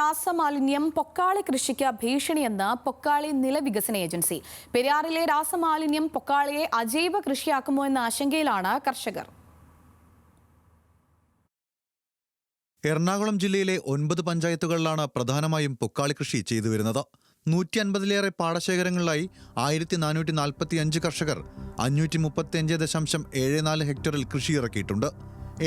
രാസമാലിന്യം പൊക്കാളി കൃഷിക്ക് ഭീഷണിയെന്ന് പൊക്കാളി നിലവികസന ഏജൻസി. പെരിയാറിലെ രാസമാലിന്യം പൊക്കാളിയെ അജൈവ കൃഷിയാക്കുമോ എന്ന ആശങ്കയിലാണ് കർഷകർ. എറണാകുളം ജില്ലയിലെ ഒൻപത് പഞ്ചായത്തുകളിലാണ് പ്രധാനമായും പൊക്കാളി കൃഷി ചെയ്തു വരുന്നത്. നൂറ്റി അൻപതിലേറെ പാടശേഖരങ്ങളിലായി ആയിരത്തി നാനൂറ്റി നാൽപ്പത്തി അഞ്ച് കർഷകർ അഞ്ഞൂറ്റി മുപ്പത്തി അഞ്ച് ദശാംശം ഏഴ് നാല് ഹെക്ടറിൽ കൃഷി ഇറക്കിയിട്ടുണ്ട്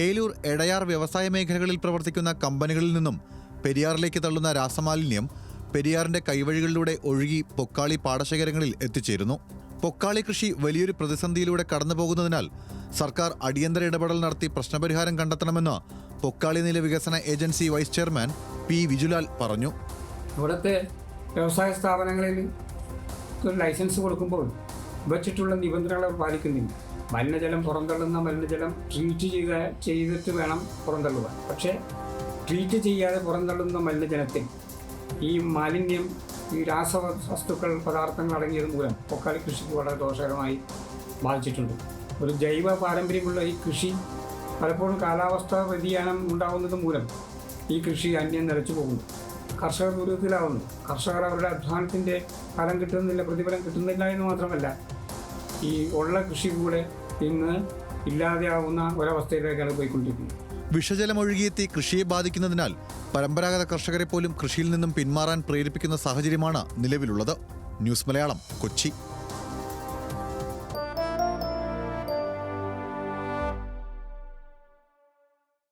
ഏലൂർ എടയാർ വ്യവസായ മേഖലകളിൽ പ്രവർത്തിക്കുന്ന കമ്പനികളിൽ നിന്നും പെരിയാറിലേക്ക് തള്ളുന്ന രാസമാലിന്യം പെരിയാറിന്റെ കൈവഴികളിലൂടെ ഒഴുകി പൊക്കാളി പാടശേഖരങ്ങളിൽ എത്തിച്ചേരുന്നു. പൊക്കാളി കൃഷി വലിയൊരു പ്രതിസന്ധിയിലൂടെ കടന്നുപോകുന്നതിനാൽ സർക്കാർ അടിയന്തര ഇടപെടൽ നടത്തി പ്രശ്നപരിഹാരം കണ്ടെത്തണമെന്ന് പൊക്കാളി നില വികസന agency vice chairman P Vijulal പറഞ്ഞു. ഇവിടുത്തെ വ്യവസായ സ്ഥാപനങ്ങളിൽ ഒരു ലൈസൻസ് കൊടുക്കുമ്പോൾ വെച്ചിട്ടുള്ള നിബന്ധനകൾ പാലിക്കുന്നില്ല. മലിനജലം പുറന്തള്ളുന്ന മലിനജലം ട്രീറ്റ് ചെയ്ത ചെയ്തിട്ട് വേണം പുറന്തള്ളുവാൻ. പക്ഷേ ട്രീറ്റ് ചെയ്യാതെ പുറന്തള്ളുന്ന മലിനജലത്തിൽ ഈ മാലിന്യം ഈ രാസ വസ്തുക്കൾ പദാർത്ഥങ്ങൾ അടങ്ങിയത് മൂലം പൊക്കാളി കൃഷിക്ക് വളരെ ദോഷകരമായി ബാധിച്ചിട്ടുണ്ട്. ഒരു ജൈവ പാരമ്പര്യമുള്ള ഈ കൃഷി പലപ്പോഴും കാലാവസ്ഥാ വ്യതിയാനം ഉണ്ടാകുന്നത് മൂലം ഈ കൃഷി അന്യം നിലച്ചു പോകുന്നു. കർഷകർ ദുരിതത്തിലാവുന്നു. കർഷകർ അവരുടെ അധ്വാനത്തിന്റെ ഫലം കിട്ടുന്നില്ല പ്രതിഫലം കിട്ടുന്നില്ല എന്ന് മാത്രമല്ല ഈ ഉള്ള കൃഷി കൂടെ ഇന്ന് ഇല്ലാതെയാവുന്ന ഒരവസ്ഥയിലേക്കാണ് പോയിക്കൊണ്ടിരിക്കുന്നത്. വിഷജലം ഒഴുകിയെത്തി കൃഷിയെ ബാധിക്കുന്നതിനാൽ പരമ്പരാഗത കർഷകരെ പോലും കൃഷിയിൽ നിന്നും പിന്മാറാൻ പ്രേരിപ്പിക്കുന്ന സാഹചര്യമാണ് നിലവിലുള്ളത്. ന്യൂസ് മലയാളം കൊച്ചി.